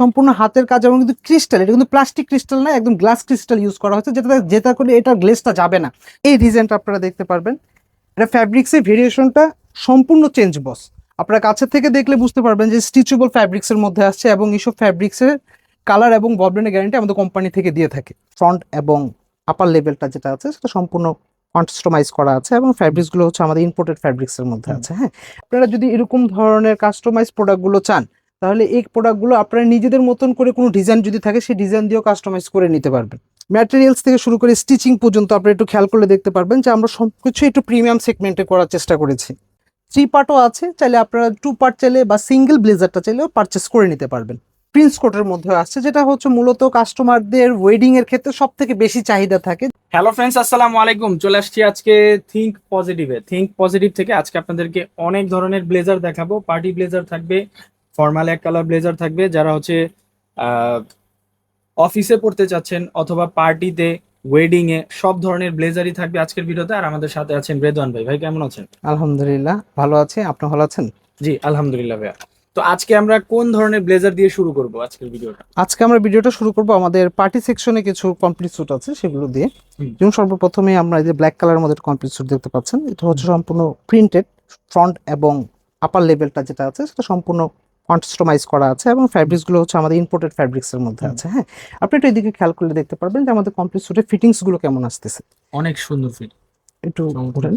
সম্পূর্ণ হাতের কাজ এবং কিন্তু ক্রিস্টাল এটা কিন্তু প্লাস্টিক ক্রিস্টাল না একদম গ্লাস ক্রিস্টাল ইউজ করা হয়েছে যেটা যেটা করলে এটার গ্লেসটা যাবে না। এই ডিজাইনটা আপনারা দেখতে পারবেন। এটা ফ্যাব্রিক্সের ভেরিয়েশনটা সম্পূর্ণ চেঞ্জ বস আপনারা কাছের থেকে দেখলে বুঝতে পারবেন যে স্টিচেবল ফ্যাব্রিক্সের মধ্যে আসছে এবং এইসব ফ্যাব্রিক্সের কালার এবং ববলেনের গ্যারান্টি আমাদের কোম্পানি থেকে দিয়ে থাকে। ফ্রন্ট এবং আপার লেভেলটা যেটা আছে সেটা সম্পূর্ণ কাস্টমাইজ করা আছে এবং ফ্যাব্রিক্সগুলো হচ্ছে আমাদের ইম্পোর্টেড ফ্যাব্রিক্সের মধ্যে আছে হ্যাঁ? আপনারা যদি এরকম ধরনের কাস্টমাইজ প্রোডাক্টগুলো চান তাহলে এই প্রোডাক্টগুলো আপনারা নিজেদের মতন করে কোনো ডিজাইন যদি থাকে, সেই ডিজাইন দিয়েও কাস্টমাইজ করে নিতে পারবেন। ম্যাটেরিয়ালস থেকে শুরু করে স্টিচিং পর্যন্ত আপনারা একটু খেয়াল করলে দেখতে পারবেন যে আমরা সব কিছু একটু প্রিমিয়াম সেগমেন্টে করার চেষ্টা করেছি। থ্রি পার্টও আছে, চাইলে আপনারা টু পার্ট চাইলে বা সিঙ্গেল ব্লেজারটা চাইলেও পারচেস করে নিতে পারবেন। প্রিন্স কোটের মধ্যে আসছে যেটা হচ্ছে মূলত কাস্টমারদের ওয়েডিং এর ক্ষেত্রে সব থেকে বেশি চাহিদা থাকে। হ্যালো ফ্রেন্ডস আসসালামু আলাইকুম। চলে আসছি আজকে থিঙ্ক পজিটিভে থিঙ্ক পজিটিভ থেকে আজকে আপনাদেরকে অনেক ধরনের ব্লেজার দেখাবো। পার্টি ব্লেজার থাকবে ফর্মাল এক কালার ব্লেজার থাকবে যারা হচ্ছে অফিসে পড়তে চাচ্ছেন অথবা পার্টিতে ওয়েডিং এ সব ধরনের ব্লেজারই থাকবে আজকের ভিডিওতে। আর আমাদের সাথে আছেন রেদওয়ান ভাই। ভাই কেমন আছেন? আলহামদুলিল্লাহ ভালো আছে। আপনি ভালো আছেন? জি আলহামদুলিল্লাহ ভাইয়া। তো আজকে আমরা কোন ধরনের ব্লেজার দিয়ে শুরু করব আজকের ভিডিওটা? আজকে আমরা ভিডিওটা শুরু করব আমাদের পার্টি সেকশনে কিছু কমপ্লিট স্যুট আছে সেগুলো দিয়ে। যেমন সর্বপ্রথমে আমরা এই যে ব্ল্যাক কালারের মধ্যে কমপ্লিট স্যুট দেখতে পাচ্ছেন। এটা হচ্ছে সম্পূর্ণ প্রিন্টেড ফ্রন্ট এবং আপার লেভেলটা যেটা আছে সেটা সম্পূর্ণ কাস্টমাইজ করা আছে এবং ফ্যাব্রিক্সগুলো হচ্ছে আমাদের ইম্পোর্টেড ফ্যাব্রিক্স এর মধ্যে আছে হ্যাঁ? আপনি একটু এদিকে খেয়াল করলে দেখতে পারবেন যে আমাদের কমপ্লিট সুটের ফিটিংসগুলো কেমন আসতেছে। অনেক সুন্দর ফিট একটু ঘুরেন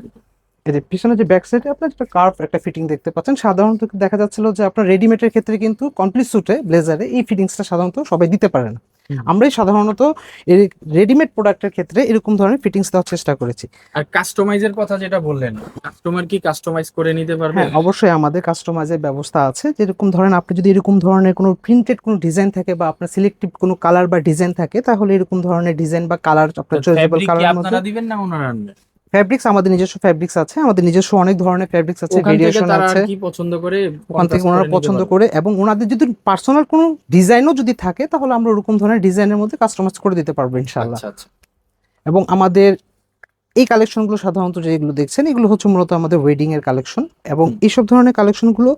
এই যে পিছনে যে ব্যাক সাইডে আপনার একটা কার্ভ একটা ফিটিং দেখতে পাচ্ছেন। সাধারণত দেখা যাচ্ছিল যে আপনার রেডিমেডের ক্ষেত্রে কিন্তু কমপ্লিট সুটে ব্লেজারে এই ফিটিংসটা সাধারণত সবাই দিতে পারে না। আমরাই সাধারণত রেডিমেড প্রোডাক্টের ক্ষেত্রে এরকম ধরনের ফিটিংস দেওয়ার চেষ্টা করেছি। আর কাস্টমাইজের কথা যেটা বললেন কাস্টমার কি কাস্টমাইজ করে নিতে পারবে? হ্যাঁ অবশ্যই আমাদের কাস্টমাইজের ব্যবস্থা আছে। যেরকম ধরেন আপনি যদি এরকম ধরনের কোনো প্রিন্টেড কোনো ডিজাইন থাকে বা আপনার সিলেক্টিভ কোনো কালার বা ডিজাইন থাকে তাহলে এরকম ধরনের ডিজাইন বা কালার আপনার চয়েসেবল কালার আপনারা দিবেন না ওনারা ফ্যাব্রিক্স আমাদের নিজস্ব ফ্যাব্রিক্স আছে আমাদের নিজস্ব অনেক ধরনের ফ্যাব্রিক্স আছে ভেরিয়েশন আছে। কি পছন্দ করে ওখান থেকে ওনারা পছন্দ করে এবং ওনাদের যদি পার্সোনাল কোনো ডিজাইনও যদি থাকে তাহলে আমরা ওরকম ধরনের ডিজাইনের মধ্যে কাস্টমাইজ করে দিতে পারব ইনশাআল্লাহ। আচ্ছা আচ্ছা। এবং আমাদের এই কালেকশনগুলো সাধারণত যেগুলো দেখছেন এগুলো হচ্ছে মূলত আমাদের ওয়েডিং এর কালেকশন এবং। এইসব ধরনের কালেকশনগুলো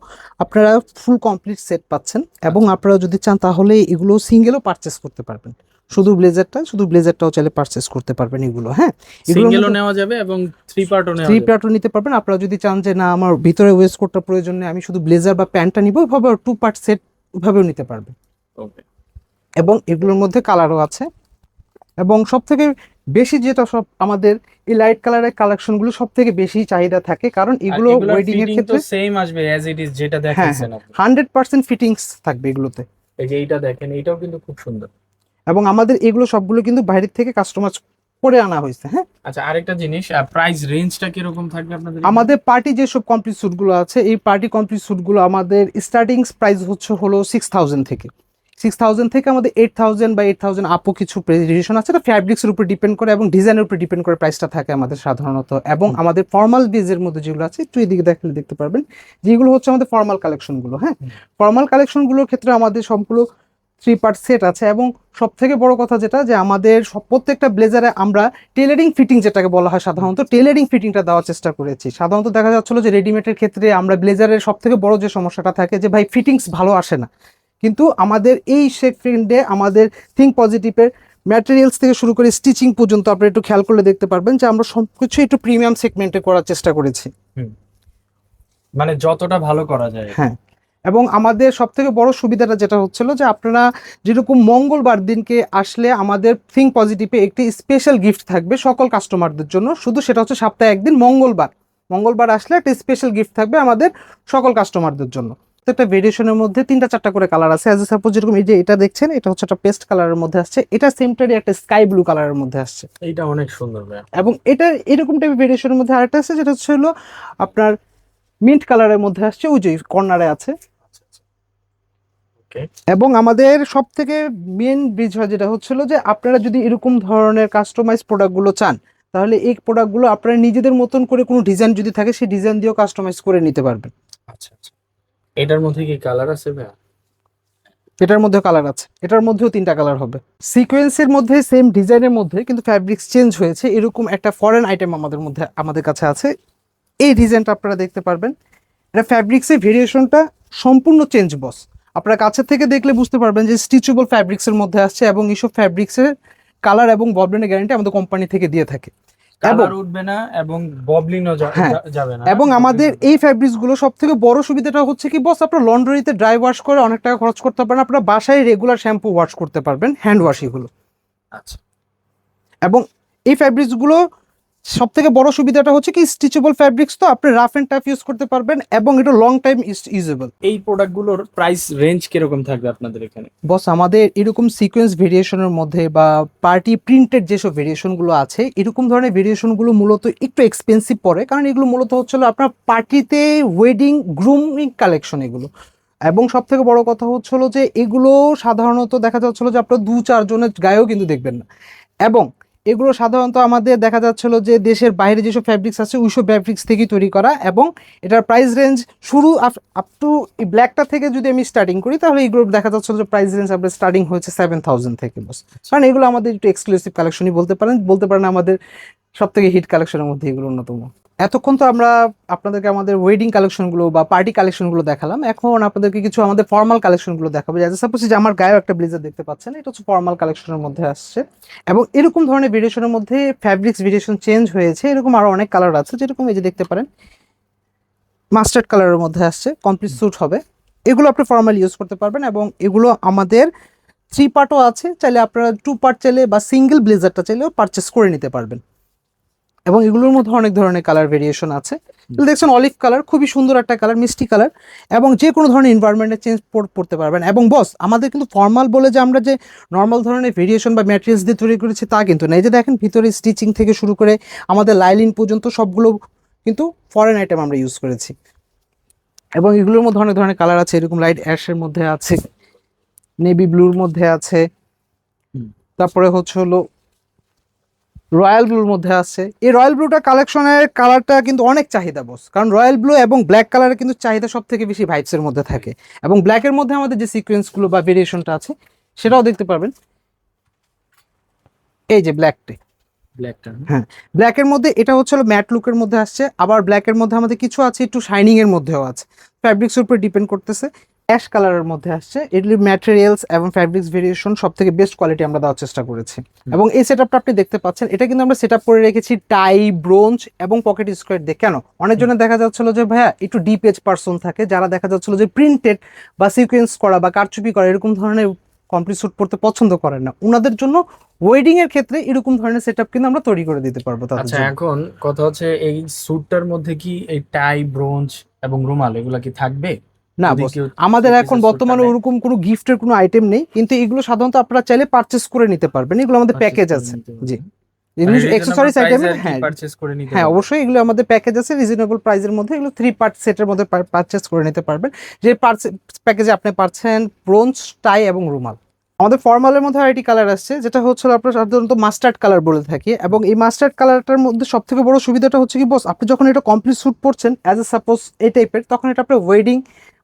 আপনারা ফুল কমপ্লিট সেট পাচ্ছেন এবং আচ্ছা। আপনারা যদি চান তাহলে এগুলো সিঙ্গেলও পারচেস করতে পারবেন। শুধু ব্লেজারটা শুধু ব্লেজারটাও চাইলে পারচেস করতে পারবেন এগুলো হ্যাঁ? সিঙ্গেলও নেওয়া যাবে এবং থ্রি পার্টও নেওয়া থ্রি পার্টও নিতে পারবেন। আপনারা যদি চান যে না আমার ভিতরে ওয়েস্ট কোটটা প্রয়োজন নেই আমি শুধু ব্লেজার বা প্যান্টটা নিবো ওইভাবে টু পার্ট সেট ওইভাবেও নিতে পারবেন। ওকে এবং এগুলোর মধ্যে কালারও আছে। এবং সব থেকে বেশি যেটা সব আমাদের এই লাইট কালারের কালেকশনগুলো সব থেকে বেশি চাহিদা থাকে কারণ এগুলো ওয়েডিং এর ক্ষেত্রে সেম আসবে অ্যাজ ইট ইজ যেটা হ্যাঁ, দেখাচ্ছেন আপনি। হান্ড্রেড পার্সেন্ট ফিটিংস থাকবে এগুলোতে। এই যে এইটা দেখেন এইটাও কিন্তু খুব সুন্দর। এবং আমাদের এগুলো সবগুলো কিন্তু বাইরের থেকে কাস্টমাইজ করে আনা হয়েছে হ্যাঁ? আচ্ছা আরেকটা জিনিস প্রাইস রেঞ্জটা কীরকম থাকবে আপনাদের আমাদের পার্টি যেসব কমপ্লিট স্যুটগুলো আছে এই পার্টি কমপ্লিট স্যুটগুলো আমাদের স্টার্টিং প্রাইস হচ্ছে হলো সিক্স থাউজেন্ড থেকে। সিক্স থাউজেন্ড থেকে আমাদের এইট থাউজেন্ড বা এইট থাউজেন্ড আপও কিছু প্রেজেন্টেশন আছে এটা ফ্যাব্রিক্সের উপর ডিপেন্ড করে এবং ডিজাইনের উপর ডিপেন্ড করে প্রাইসটা থাকে আমাদের সাধারণত। এবং আমাদের ফর্মাল বেজের মধ্যে যেগুলো আছে একটু এদিকে দেখলে দেখতে পারবেন যেগুলো হচ্ছে আমাদের ফর্মাল কালেকশনগুলো হ্যাঁ। ফর্মাল কালেকশনগুলোর ক্ষেত্রে আমাদের সবগুলো থ্রি পার্ট সেট আছে এবং সব থেকে বড় কথা যেটা যে আমাদের প্রত্যেকটা ব্লেজারে আমরা টেলারিং ফিটিং যেটাকে বলা হয় সাধারণত টেলারিং ফিটিংটা দেওয়ার চেষ্টা করেছি। সাধারণত দেখা যাচ্ছিল যে রেডিমেডের ক্ষেত্রে আমরা ব্লেজারের সব থেকে বড় যে সমস্যাটা থাকে যে ভাই ফিটিংস ভালো আসে না। কিন্তু আমাদের এই সেগমেন্টে আমাদের থিঙ্ক পজিটিভের ম্যাটেরিয়ালস থেকে শুরু করে স্টিচিং পর্যন্ত আপনারা একটু খেয়াল করলে দেখতে পারবেন যে আমরা সব কিছু একটু প্রিমিয়াম সেগমেন্টে করার চেষ্টা করেছি। মানে যতটা ভালো করা যায়। হ্যাঁ। এবং আমাদের সব থেকে বড় সুবিধাটা যেটা হচ্ছিল যে আপনারা যেরকম মঙ্গলবার দিনকে আসলে আমাদের থিঙ্ক পজিটিভে একটি স্পেশাল গিফট থাকবে সকল কাস্টমারদের জন্য। শুধু সেটা হচ্ছে সপ্তাহে একদিন মঙ্গলবার। মঙ্গলবার আসলে একটা স্পেশাল গিফট থাকবে আমাদের সকল কাস্টমারদের জন্য। একটা ভেরিয়েশনের মধ্যে তিনটা চারটা করে কালার আছে। অ্যাজ এ সাপোজ যেরকম এই যে এটা দেখছেন এটা হচ্ছে একটা পেস্ট কালারের মধ্যে আসছে। এটা সেমটারই একটা স্কাই ব্লু কালারের মধ্যে আসছে। এইটা অনেক সুন্দর এবং এটা এরকম টাইপের ভেরিয়েশনের মধ্যে আরেকটা আছে যেটা হচ্ছে হলো আপনার মিন্ট কালারের মধ্যে আসছে। ওই যে কর্নারে আছে। এবং আমাদের সব থেকে মেন বিষয় যেটা হচ্ছিল যে আপনারা যদি এরকম ধরনের কাস্টমাইজ প্রোডাক্টগুলো চান তাহলে এই প্রোডাক্টগুলো আপনারা নিজেদের মতন করে কোনো ডিজাইন যদি থাকে সেই ডিজাইন দিয়েও কাস্টমাইজ করে নিতে পারবেন। আচ্ছা আচ্ছা। এটার মধ্যে কি কালার আছে ভাইয়া? এটার মধ্যে কালার আছে। এটার মধ্যেও তিনটা কালার হবে। সিকোয়েন্সের মধ্যে সেম ডিজাইনের মধ্যে কিন্তু ফ্যাব্রিক্স চেঞ্জ হয়েছে। এরকম একটা ফরেন আইটেম আমাদের মধ্যে আমাদের কাছে আছে। এই ডিজাইনটা আপনারা দেখতে পারবেন। এটা ফ্যাব্রিক্সের ভেরিয়েশনটা সম্পূর্ণ চেঞ্জ বস আপনারা কাছের থেকে দেখলে বুঝতে পারবেন যে স্টিচেবল ফ্যাব্রিক্স এর মধ্যে আসছে এবং এইসব ফ্যাব্রিক্স এর কালার এবং ববলিনের গ্যারান্টি আমাদের কোম্পানি থেকে দিয়ে থাকে। উঠবে না এবং ববলিনও হ্যাঁ, যাবে না। এবং আমাদের এই ফ্যাব্রিক্সগুলো সব থেকে বড় সুবিধাটা হচ্ছে কি বস আপনার লন্ড্রিতে ড্রাই ওয়াশ করে অনেক টাকা খরচ করতে পারেন আপনার বাসায় রেগুলার শ্যাম্পু ওয়াশ করতে পারবেন হ্যান্ড ওয়াশ এগুলো। আচ্ছা। এবং এই ফ্যাব্রিক্সগুলো সব থেকে বড় সুবিধাটা হচ্ছে কি স্টিচেবল ফ্যাব্রিক্স তো আপনি রাফ এন্ড টাফ ইউজ করতে পারবেন এবং এটা লং টাইম ইউজেবল এই প্রোডাক্টগুলোর প্রাইস রেঞ্জ কীরকম থাকবে আপনাদের এখানে? বস আমাদের এরকম সিকোয়েন্স ভেরিয়েশনের মধ্যে বা পার্টি প্রিন্টেড যেসব ভেরিয়েশনগুলো আছে এরকম ধরনের ভেরিয়েশনগুলো মূলত একটু এক্সপেন্সিভ পড়ে কারণ এগুলো মূলত হচ্ছিল আপনার পার্টিতে ওয়েডিং গ্রুমিং কালেকশন এগুলো। এবং সব থেকে বড় কথা হচ্ছিল যে এগুলো সাধারণত দেখা যাচ্ছিল যে আপনার দু চারজনের গায়েও কিন্তু দেখবেন না। এবং এগুলো সাধারণত আমাদের দেখা যাচ্ছিল যে দেশের বাইরে যেসব ফ্যাব্রিক্স আছে, ওইসব ফ্যাব্রিক্স থেকেই তৈরি করা এবং এটার প্রাইস রেঞ্জ শুরু আপ টু ব্ল্যাকটা থেকে যদি আমি স্টার্টিং করি, তাহলে এইগুলো দেখা যাচ্ছে যে প্রাইস রেঞ্জ আপনার স্টার্টিং হয়েছে সেভেন থাউজেন্ড থেকে বস কারণ এগুলো আমাদের একটু এক্সক্লুসিভ কালেকশনই বলতে পারেন বলতে পারেন আমাদের সব থেকে হিট কালেকশনের মধ্যে এগুলো অন্যতম। এতক্ষণ তো আমরা আপনাদেরকে আমাদের ওয়েডিং কালেকশনগুলো বা পার্টি কালেকশনগুলো দেখালাম। এখন আপনাদেরকে কিছু আমাদের ফর্মাল কালেকশনগুলো দেখাবো। যাতে সাপোজ যে আমার গায়েও একটা ব্লেজার দেখতে পাচ্ছেন, এটা হচ্ছে ফর্মাল কালেকশনের মধ্যে আসছে। এবং এরকম ধরনের ভেরিয়েশনের মধ্যে ফ্যাব্রিক্স ভেরিয়েশন চেঞ্জ হয়েছে। এরকম আরও অনেক কালার আছে, যেরকম এই যে দেখতে পারেন মাস্টার্ড কালারের মধ্যে আসছে কমপ্লিট স্যুট হবে। এগুলো আপনি ফর্মাল ইউজ করতে পারবেন এবং এগুলো আমাদের থ্রি পার্টও আছে। চাইলে আপনারা টু পার্ট চাইলে বা সিঙ্গেল ব্লেজারটা চাইলেও পারচেস করে নিতে পারবেন। এবং এগুলোর মধ্যে অনেক ধরনের কালার ভেরিয়েশন আছে। দেখছেন অলিভ কালার খুবই সুন্দর একটা কালার মিষ্টি কালার এবং যে কোনো ধরনের এনভায়রনমেন্টে চেঞ্জ পড়তে পারবেন। এবং বস আমাদের কিন্তু ফর্মাল বলে যে আমরা যে নর্মাল ধরনের ভেরিয়েশন বা ম্যাটেরিয়ালস দিয়ে তৈরি করেছি তা কিন্তু না। এই যে দেখেন ভিতরে স্টিচিং থেকে শুরু করে আমাদের লাইলিন পর্যন্ত সবগুলো কিন্তু ফরেন আইটেম আমরা ইউজ করেছি। এবং এগুলোর মধ্যে অনেক ধরনের কালার আছে এরকম লাইট অ্যাশের মধ্যে আছে নেভি ব্লুর মধ্যে আছে। তারপরে হচ্ছে হলো রয়্যাল ব্লুর মধ্যে আছে। এই রয়্যাল ব্লুটা কালেকশনের কালারটা কিন্তু অনেক চাহিদা বস কারণ রয়্যাল ব্লু এবং ব্ল্যাক কালারের কিন্তু চাহিদা সব থেকে বেশি ভাইবসের মধ্যে থাকে। এবং ব্ল্যাকের মধ্যে আমাদের যে সিকোয়েন্সগুলো বা ভেরিয়েশনটা আছে সেটাও দেখতে পারবেন। এই যে ব্ল্যাকটি। ব্ল্যাকটা ব্ল্যাকের মধ্যে এটা হচ্ছে হলো ম্যাট লুকের মধ্যে আসছে। আবার ব্ল্যাকের মধ্যে আমাদের কিছু আছে একটু শাইনিং এর মধ্যেও আছে। ফ্যাব্রিক্সের উপর ডিপেন্ড করতেছে। অ্যাশ কালারের মধ্যে আসছে। এগুলির ম্যাটেরিয়ালস এবং ফ্যাব্রিক্স ভেরিয়েশন সব থেকে বেস্ট কোয়ালিটি আমরা দেওয়ার চেষ্টা করেছি। এবং এই সেটআপটা আপনি দেখতে পাচ্ছেন এটা কিন্তু আমরা সেটআপ করে রেখেছি টাই ব্রোঞ্জ এবং পকেট স্কোয়ার দিয়ে। কেন? অনেকজনের দেখা যাচ্ছিল যে ভাইয়া একটু ডিপ এজ পার্সন থাকে। যারা দেখা যাচ্ছিল যে প্রিন্টেড বা সিকোয়েন্স করা বা কারচুপি করা এরকম ধরনের কমপ্লিট স্যুট পড়তে পছন্দ করেন না। ওনাদের জন্য ওয়েডিং এর ক্ষেত্রে এরকম ধরনের সেটআপ কিন্তু আমরা তৈরি করে দিতে পারব আচ্ছা এখন কথা হচ্ছে এই স্যুটটার মধ্যে কি এই টাই ব্রোঞ্জ এবং রুমাল এগুলা কি থাকবে? না আমাদের এখন বর্তমানে ওরকম কোনো গিফটের কোনো আইটেম নেই কিন্তু এগুলো সাধারণত আপনারা চাইলে পারচেস করে নিতে পারবেন। এগুলো আমাদের প্যাকেজ আছে। জি। মানে অ্যাক্সেসরিজ আইটেম হ্যাঁ। purchase করে নিতে হ্যাঁ অবশ্যই এগুলো আমাদের প্যাকেজ আছে। রিজনেবল প্রাইসের মধ্যে এগুলো থ্রি পার্ট সেটের মধ্যে করে নিতে পারবেন। যে প্যাকেজে আপনি পাচ্ছেন ব্রোঞ্জ টাই এবং রুমাল। আমাদের ফর্মালের মধ্যে আরেকটি কালার আসছে যেটা হচ্ছে আপনার সাধারণত মাস্টার্ড কালার বলে থাকি। এবং এই মাস্টার্ড কালারটার মধ্যে সব থেকে বড় সুবিধাটা হচ্ছে কি বস আপনি যখন এটা কমপ্লিট স্যুট পরছেন অ্যাজ এ সাপোজ এই টাইপের তখন এটা আপনার ওয়েডিং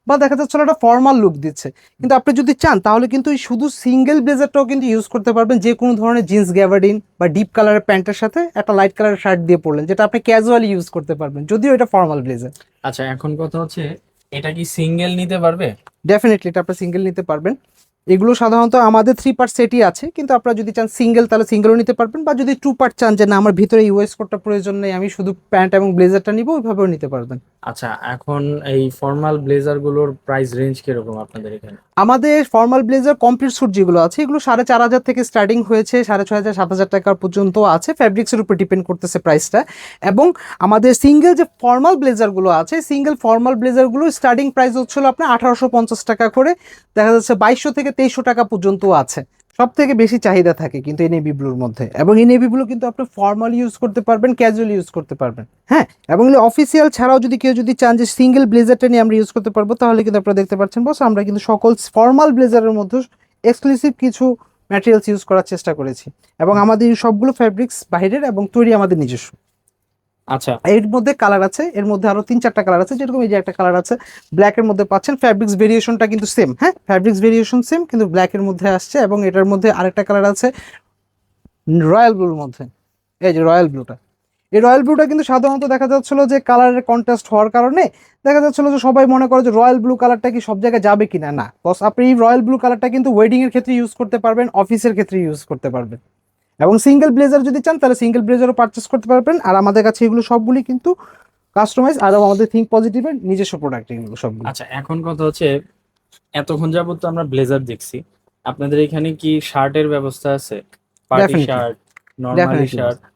বা দেখা যাচ্ছে একটা ফর্মাল লুক দিচ্ছে। কিন্তু আপনি যদি চান তাহলে কিন্তু শুধু সিঙ্গেল ব্লেজারটাও কিন্তু ইউজ করতে পারবেন যে কোনো ধরনের জিন্স গ্যাভার্ডিন বা ডিপ কালারের প্যান্টের সাথে একটা লাইট কালারের শার্ট দিয়ে পরলেন যেটা আপনি ক্যাজুয়ালি ইউজ করতে পারবেন যদিও এটা ফর্মাল ব্লেজার আচ্ছা এখন কথা হচ্ছে এটা কি সিঙ্গেল নিতে পারবে? ডেফিনেটলি এটা আপনি সিঙ্গেল নিতে পারবেন। এগুলো সাধারণত আমাদের থ্রি পার্ট সেটই আছে কিন্তু আপনারা যদি চান সিঙ্গেল তাহলে সিঙ্গেলও নিতে পারবেন বা যদি টু পার্ট চান যে না আমার ভিতরে ইউএস কোডটা প্রয়োজন নেই আমি শুধু প্যান্ট এবং ব্লেজারটা নিব ওইভাবেও নিতে পারবেন। আচ্ছা এখন এই ফর্মাল ব্লেজারগুলোর প্রাইস রেঞ্জ কীরকম আপনাদের এখানে? আমাদের ফর্মাল ব্লেজার কমপ্লিট স্যুট যেগুলো আছে, এগুলো সাড়ে চার হাজার থেকে স্টার্টিং হয়েছে, সাড়ে ছয় হাজার, সাত হাজার টাকা পর্যন্ত আছে। ফ্যাব্রিক্সের উপর ডিপেন্ড করতেছে প্রাইসটা এবং আমাদের সিঙ্গেল যে ফর্মাল ব্লেজারগুলো আছে সিঙ্গেল ফর্মাল ব্লেজারগুলো স্টার্টিং প্রাইস হচ্ছিল আপনার আঠারোশো পঞ্চাশ টাকা করে, দেখা যাচ্ছে বাইশশো থেকে তেইশশো টাকা পর্যন্ত আছে। সব থেকে বেশি চাহিদা থাকে কিন্তু এই ব্লুর মধ্যে। এবং এই ব্লু কিন্তু আপনি ফর্মাল ইউজ করতে পারবেন ক্যাজুয়াল ইউজ করতে পারবেন। হ্যাঁ এবং অফিসিয়াল ছাড়াও যদি কেউ যদি চান যে সিঙ্গেল ব্লেজারটা নিয়ে আমরা ইউজ করতে পারব, তাহলে কিন্তু আপনারা দেখতে পাচ্ছেন বস আমরা কিন্তু সকল ফর্মাল ব্লেজারের মধ্যে এক্সক্লুসিভ কিছু ম্যাটেরিয়ালস ইউজ করার চেষ্টা করেছি। এবং আমাদের সবগুলো ফ্যাব্রিক্স বাইরের এবং তৈরি আমাদের নিজস্ব। আচ্ছা। এর মধ্যে কালার আছে, এর মধ্যে আরও তিন চারটা কালার আছে, যেরকম এই যে একটা কালার আছে ব্ল্যাক এর মধ্যে পাচ্ছেন ফ্যাব্রিক্স ভেরিয়েশনটা কিন্তু সেম হ্যাঁ? ফ্যাব্রিক্স ভেরিয়েশন সেম কিন্তু ব্ল্যাক এর মধ্যে আসছে এবং এটার মধ্যে আরেকটা কালার আছে রয়্যাল ব্লুর মধ্যে। এই যে রয়্যাল ব্লুটা এই রয়্যাল ব্লুটা কিন্তু সাধারণত দেখা যাচ্ছিল যে কালারের কন্ট্রাস্ট হওয়ার কারণে দেখা যাচ্ছিল যে সবাই মনে করে যে রয়্যাল ব্লু কালারটা কি সব জায়গায় যাবে কিনা? না। বস আপনি এই রয়্যাল ব্লু কালারটা কিন্তু ওয়েডিং এর ক্ষেত্রে ইউজ করতে পারবেন অফিসের ক্ষেত্রে ইউজ করতে পারবেন। এবং সিঙ্গেল ব্লেজার যদি চান তাহলে সিঙ্গেল ব্লেজারও পারচেস করতে পারবেন। আর আমাদের কাছে এগুলো সবগুলি কিন্তু কাস্টমাইজ আর আমাদের থিঙ্ক পজিটিভের নিজস্ব প্রোডাক্ট এগুলো সবগুলো। আচ্ছা এখন কথা হচ্ছে এতক্ষণ যাবত তো আমরা ব্লেজার দেখছি। আপনাদের এখানে কি শার্টের ব্যবস্থা আছে? পার্টি শার্ট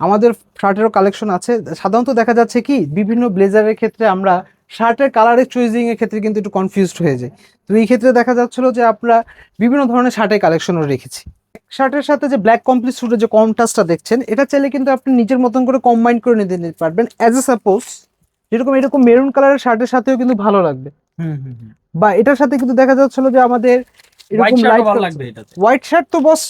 আমাদের শার্টেরও কালেকশন আছে। সাধারণত দেখা যাচ্ছে কি বিভিন্ন ব্লেজারের ক্ষেত্রে আমরা শার্টের কালারের চুইজিং এর ক্ষেত্রে কিন্তু একটু কনফিউজড হয়ে যায় তো এই ক্ষেত্রে দেখা যাচ্ছিল যে আমরা বিভিন্ন ধরনের শার্টের কালেকশনও রেখেছি। শার্টের সাথে যে ব্ল্যাক কমপ্লিট স্যুটের যে কন্ট্রাস্টটা দেখছেন এটা চাইলে কিন্তু আপনি নিজের মতন করে কম্বাইন করে নিতে নিতে পারবেন। অ্যাজ এ সাপোজ যেরকম এরকম মেরুন কালারের শার্টের সাথেও কিন্তু ভালো লাগবে। হুম হুম হুম। বা এটার সাথে কিন্তু দেখা যাচ্ছিল যে আমাদের এরকম লাইট ভালো লাগবে এটাতে। হোয়াইট শার্ট তো boss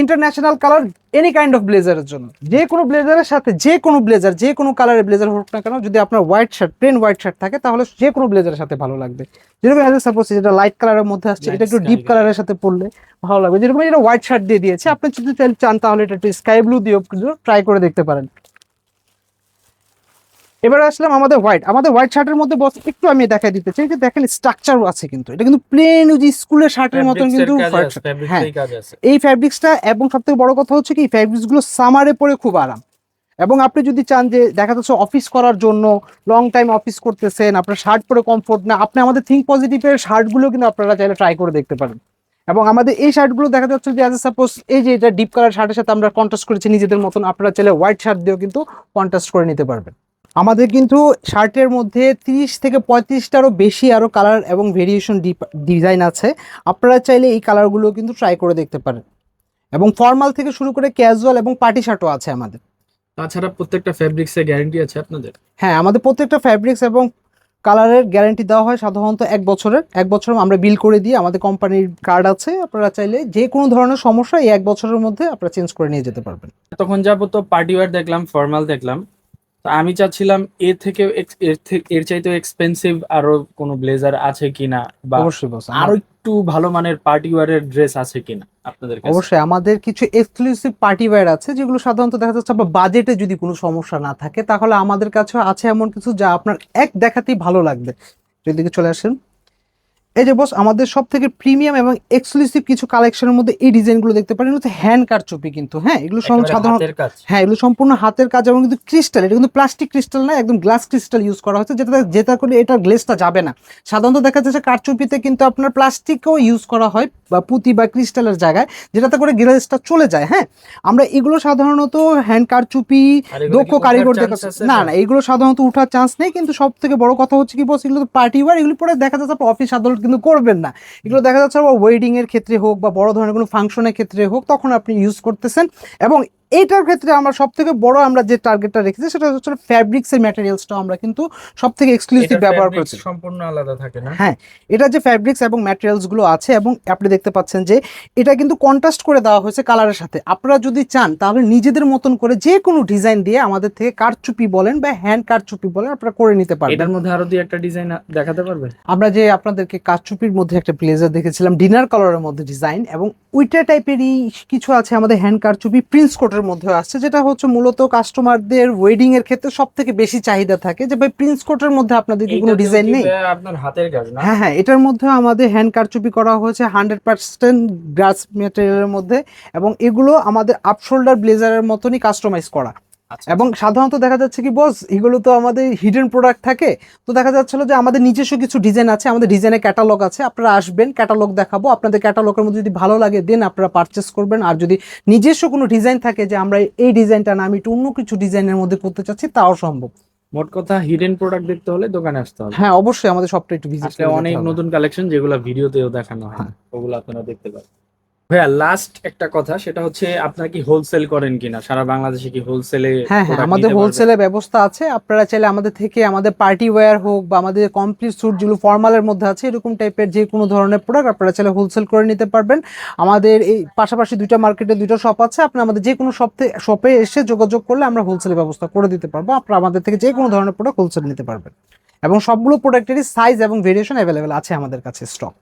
international colour any kind of ব্লেজারের জন্য। যে কোনো ব্লেজারের সাথে যে কোনো ব্লেজার যে কোনো কালারের ব্লেজার হোক না কেন যদি আপনার white shirt plain white shirt থাকে তাহলে যে কোনো ব্লেজারের সাথে ভালো লাগবে। যেরকম অ্যাজ সাপোজ যেটা লাইট কালারের মধ্যে আসছে এটা একটু ডিপ. কালারের সাথে পড়লে ভালো লাগবে। যেরকম এটা হোয়াইট শার্ট দিয়ে দিয়েছে আপনি যদি চান তাহলে এটা একটু স্কাই ব্লু দিয়েও ট্রাই করে দেখতে পারেন। এবার আসলাম আমাদের হোয়াইট আমাদের হোয়াইট শার্টের মধ্যে বস একটু আমি দেখাই দিতে চাই যে দেখেন স্ট্রাকচারও আছে কিন্তু। এটা কিন্তু প্লেন ওই যে স্কুলের শার্টের মতন কিন্তু হ্যাঁ। এই ফ্যাব্রিক্সটা এবং সব থেকে বড় কথা হচ্ছে কি এই ফ্যাব্রিক্সগুলো সামারে পরে খুব আরাম। এবং আপনি যদি চান যে দেখা যাচ্ছে অফিস করার জন্য লং টাইম অফিস করতেছেন আপনার শার্ট পরে কমফোর্ট না আপনি আমাদের থিঙ্ক পজিটিভের শার্টগুলো কিন্তু আপনারা চাইলে ট্রাই করে দেখতে পারেন। এবং আমাদের এই শার্টগুলো দেখা যাচ্ছে যে অ্যাজ এ সাপোজ এই যে এটা ডিপ কালার শার্টের সাথে আমরা কন্ট্রাস্ট করেছি নিজেদের মতন আপনারা চাইলে হোয়াইট শার্ট দিয়েও কিন্তু কন্ট্রাস্ট করে নিতে পারবেন। আমাদের কিন্তু শার্টের মধ্যে তিরিশ থেকে পঁয়ত্রিশটারও বেশি আরও কালার এবং ভেরিয়েশন ডিজাইন আছে। আপনারা চাইলে এই কালারগুলো কিন্তু ট্রাই করে দেখতে পারেন। এবং ফর্মাল থেকে শুরু করে ক্যাজুয়াল এবং পার্টি শার্টও আছে আমাদের। তাছাড়া প্রত্যেকটা ফ্যাব্রিক্সের গ্যারান্টি আছে আপনাদের? হ্যাঁ আমাদের প্রত্যেকটা ফ্যাব্রিক্স এবং কালারের গ্যারেন্টি দেওয়া হয় সাধারণত এক বছরের। এক বছর আমরা বিল করে দিই আমাদের কোম্পানির কার্ড আছে। আপনারা চাইলে যে কোনো ধরনের সমস্যা এই এক বছরের মধ্যে আপনারা চেঞ্জ করে নিয়ে যেতে পারবেন। তখন যাব তো পার্টি ওয়্যার দেখলাম ফর্মাল দেখলাম। তো আমি চাচ্ছিলাম এর থেকে এর চাইতে এক্সপেন্সিভ আরও কোন ব্লেজার আছে কিনা বা অবশ্যই বস আরও একটু ভালো মানের পার্টি ওয়্যারের ড্রেস আছে কিনা আপনাদের কাছে? অবশ্যই আমাদের কিছু এক্সক্লুসিভ পার্টি ওয়্যার আছে যেগুলো সাধারণত দেখা যাচ্ছে আপনার বাজেটে যদি কোনো সমস্যা না থাকে তাহলে আমাদের কাছে আছে এমন কিছু যা আপনার এক দেখাতেই ভালো লাগবে। যদি চলে আসেন এই যে বস আমাদের সব থেকে প্রিমিয়াম এবং এক্সক্লুসিভ কিছু কালেকশনের মধ্যে এই ডিজাইনগুলো দেখতে পারেন। এগুলো হ্যান্ড কারচুপি কিন্তু হ্যাঁ? এগুলো সব একেবারে সাধারণ হ্যাঁ এগুলো সম্পূর্ণ হাতের কাজ এবং কিন্তু ক্রিস্টাল এটা কিন্তু প্লাস্টিক ক্রিস্টাল না একদম গ্লাস ক্রিস্টাল ইউজ করা হয়েছে যেটা যেটা করে এটা গ্লেসটা যাবে না। সাধারণত দেখা যাচ্ছে কারচুপিতে কিন্তু আপনার প্লাস্টিকও ইউজ করা হয় বা পুঁতি বা ক্রিস্টালের জায়গায় যেটাতে করে গ্লেসটা চলে যায় হ্যাঁ? আমরা এগুলো সাধারণত হ্যান্ড কারচুপি দক্ষ কারিগরদের কাছে না না এগুলো সাধারণত উঠার চান্স নেই কিন্তু সব থেকে বড় কথা হচ্ছে কি বস এগুলো তো পার্টি ওয়ার এগুলো পরে দেখা যাচ্ছে অফিস আদালত কিন্তু করবেন না। এগুলো দেখা যাচ্ছে ওয়েডিং এর ক্ষেত্রে হোক বা বড় ধরনের কোনো ফাংশনের ক্ষেত্রে হোক তখন আপনি ইউজ করতেছেন এবং এইটার ক্ষেত্রে আমরা সব থেকে বড় আমরা যে টার্গেটটা রেখেছি সেটা হচ্ছে ফ্যাব্রিক্স এর ম্যাটেরিয়ালসটা আমরা কিন্তু সব থেকে এক্সক্লুসিভ এটার ব্যবহার করেছি। সম্পূর্ণ আলাদা থাকে না? হ্যাঁ এটা যে ফ্যাব্রিক্স এবং ম্যাটেরিয়ালসগুলো আছে এবং আপনি দেখতে পাচ্ছেন যে এটা কিন্তু কন্ট্রাস্ট করে দেওয়া হয়েছে কালারের সাথে। আপনারা যদি চান তাহলে নিজেদের মতন করে যে কোনো ডিজাইন দিয়ে আমাদের থেকে কারচুপি বলেন বা হ্যান্ড কারচুপি বলেন আপনারা করে নিতে পারবেন। এটার মধ্যে আরও দুই একটা ডিজাইন দেখাতে পারবেন? আমরা যে আপনাদেরকে কারচুপির মধ্যে একটা ব্লেজার দেখেছিলাম ডিনার কালারের মধ্যে ডিজাইন এবং ওইটা টাইপেরই কিছু আছে আমাদের হ্যান্ড কারচুপি প্রিন্স কোটের মধ্যে আসছে যেটা হচ্ছে মূলত কাস্টমারদের ওয়েডিং এর ক্ষেত্রে সব থেকে বেশি চাহিদা থাকে। যে ভাই প্রিন্স কোটের মধ্যে আপনাদের কি কোনো ডিজাইন নেই? আপনার হাতের কাজ না? হ্যাঁ হ্যাঁ এটার মধ্যে আমাদের হ্যান্ড কারচুপি করা হয়েছে হান্ড্রেড পার্সেন্ট গ্রাস মেটেরিয়ালের মধ্যে এবং এগুলো আমাদের আপ শোল্ডার ব্লেজারের মতনই কাস্টমাইজ করা। এবং সাধারণত দেখা যাচ্ছে কি বস এগুলো তো আমাদের হিডেন প্রোডাক্ট থাকে। তো দেখা যাচ্ছিল যে আমাদের নিজস্ব কিছু ডিজাইন আছে আমাদের ডিজাইনের ক্যাটালগ আছে আপনারা আসবেন ক্যাটালগ দেখাবো। আপনাদের ক্যাটালগের মধ্যে যদি ভালো লাগে দেন আপনারা পারচেস করবেন। আর যদি নিজস্ব কোনো ডিজাইন থাকে যে আমরা এই ডিজাইনটা না আমি একটু অন্য কিছু ডিজাইনের মধ্যে করতে চাচ্ছি তাও সম্ভব। মোট কথা হিডেন প্রোডাক্ট দেখতে হলে দোকানে আসতে হবে। হ্যাঁ অবশ্যই আমাদের সবটা একটু ভিজিট অনেক নতুন কালেকশন যেগুলো ভিডিওতেও দেখানো হয় হ্যাঁ। ওগুলো আপনারা দেখতে পারেন। ভাইয়া লাস্ট একটা কথা সেটা হচ্ছে আপনারা কি হোলসেল করেন কিনা? সারা বাংলাদেশে কি হোলসেলে হ্যাঁ হ্যাঁ আমাদের হোলসেলের ব্যবস্থা আছে। আপনারা চাইলে আমাদের থেকে আমাদের পার্টি ওয়্যার হোক বা আমাদের কমপ্লিট স্যুট যেগুলো ফর্মালের মধ্যে আছে এরকম টাইপের যে কোনো ধরনের প্রোডাক্ট আপনারা চাইলে হোলসেল করে নিতে পারবেন। আমাদের এই পাশাপাশি দুইটা মার্কেটে দুইটা শপ আছে। আপনি আমাদের যে কোনো শপ শপে এসে যোগাযোগ করলে আমরা হোলসেলের ব্যবস্থা করে দিতে পারব। আপনারা আমাদের থেকে যে কোনো ধরনের প্রোডাক্ট হোলসেল নিতে পারবেন। এবং সবগুলো প্রোডাক্টেরই সাইজ এবং ভেরিয়েশন অ্যাভেলেবেল আছে আমাদের কাছে স্টক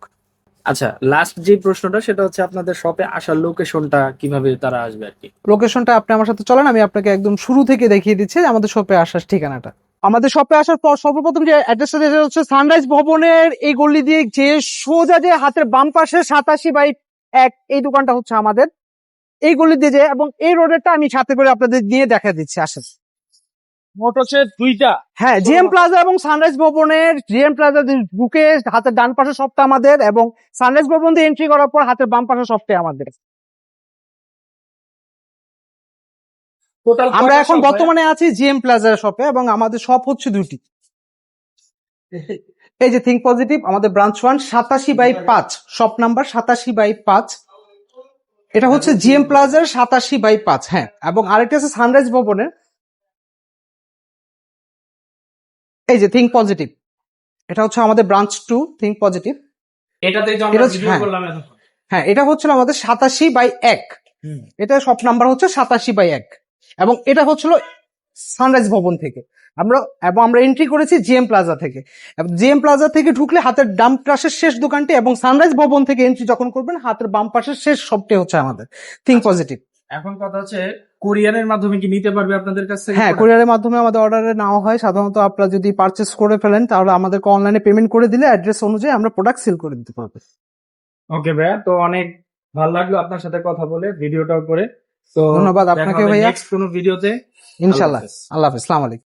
আচ্ছা লাস্ট যে প্রশ্নটা সেটা হচ্ছে আপনাদের শপে আসার লোকেশনটা কীভাবে তারা আসবে আর কি? লোকেশনটা আপনি আমার সাথে চলেন, আমি আপনাকে একদম শুরু থেকে দেখিয়ে দিচ্ছি আমাদের শপে আসার ঠিকানাটা। আমাদের শপে আসার পর সর্বপ্রথম যে অ্যাড্রেসটা হচ্ছে সানরাইজ ভবনের এই গল্লি দিয়ে যে সোজা যে হাতের বাম পাশে সাতাশি বাই এক, এই দোকানটা হচ্ছে আমাদের। এই গলি দিয়ে যে, এবং এই রোডেরটা আমি সাথে করে আপনাদের নিয়ে দেখা দিচ্ছি, আসেন। মোট হচ্ছে দুইটা। হ্যাঁ জিএম প্লাজা এবং সানরাইজ ভবনের জিএম প্লাজা ঢুকে হাতের ডান পাশে সবটা আমাদের এবং সানরাইজ ভবন দিয়ে এন্ট্রি করার পর হাতের বাম পাশে সবটাই আমাদের। আমরা এখন বর্তমানে আছি জিএম প্লাজার শপে এবং আমাদের শপ হচ্ছে দুটি এই যে থিঙ্ক পজিটিভ আমাদের ব্রাঞ্চ ওয়ান সাতাশি বাই পাঁচ। শপ নাম্বার সাতাশি বাই পাঁচ। এটা হচ্ছে জিএম প্লাজার সাতাশি বাই পাঁচ হ্যাঁ। এবং আরেকটা আছে সানরাইজ ভবনের। এই যে থিঙ্ক পজিটিভ এটা হচ্ছে আমাদের ব্রাঞ্চ টু থিঙ্ক পজিটিভ হ্যাঁ। হ্যাঁ এটা হচ্ছিল আমাদের সাতাশি বাই এক। এটা শপ নাম্বার হচ্ছে সাতাশি বাই এক। এবং এটা হচ্ছিল সানরাইজ ভবন থেকে। আমরা এবং আমরা এন্ট্রি করেছি জিএম প্লাজা থেকে। জিএম প্লাজা থেকে ঢুকলে হাতের ডাম পাশের শেষ দোকানটি এবং সানরাইজ ভবন থেকে এন্ট্রি যখন করবেন হাতের বাম পাশের শেষ শপটি হচ্ছে আমাদের। থিঙ্ক পজিটিভ এখন কথা হচ্ছে কোরিয়ানের মাধ্যমে কি নিতে পারবে আপনাদের কাছ হ্যাঁ product? মাধ্যমে আমাদের অর্ডারে নেওয়া হয়। সাধারণত আপনারা যদি পারচেস করে ফেলেন তাহলে আমাদেরকে অনলাইনে পেমেন্ট করে দিলে অ্যাড্রেস অনুযায়ী আমরা প্রোডাক্ট সেল করে দিতে পারব। ওকে ভাইয়া তো অনেক ভালো লাগল আপনার সাথে কথা বলে ভিডিওটাও করে। তো ধন্যবাদ আপনাকে ভাইয়া। নেক্সট কোনো ভিডিওতে ইনশাল্লাহ। আল্লাহ হাফেজ। আল্লাহ আলাইকুম।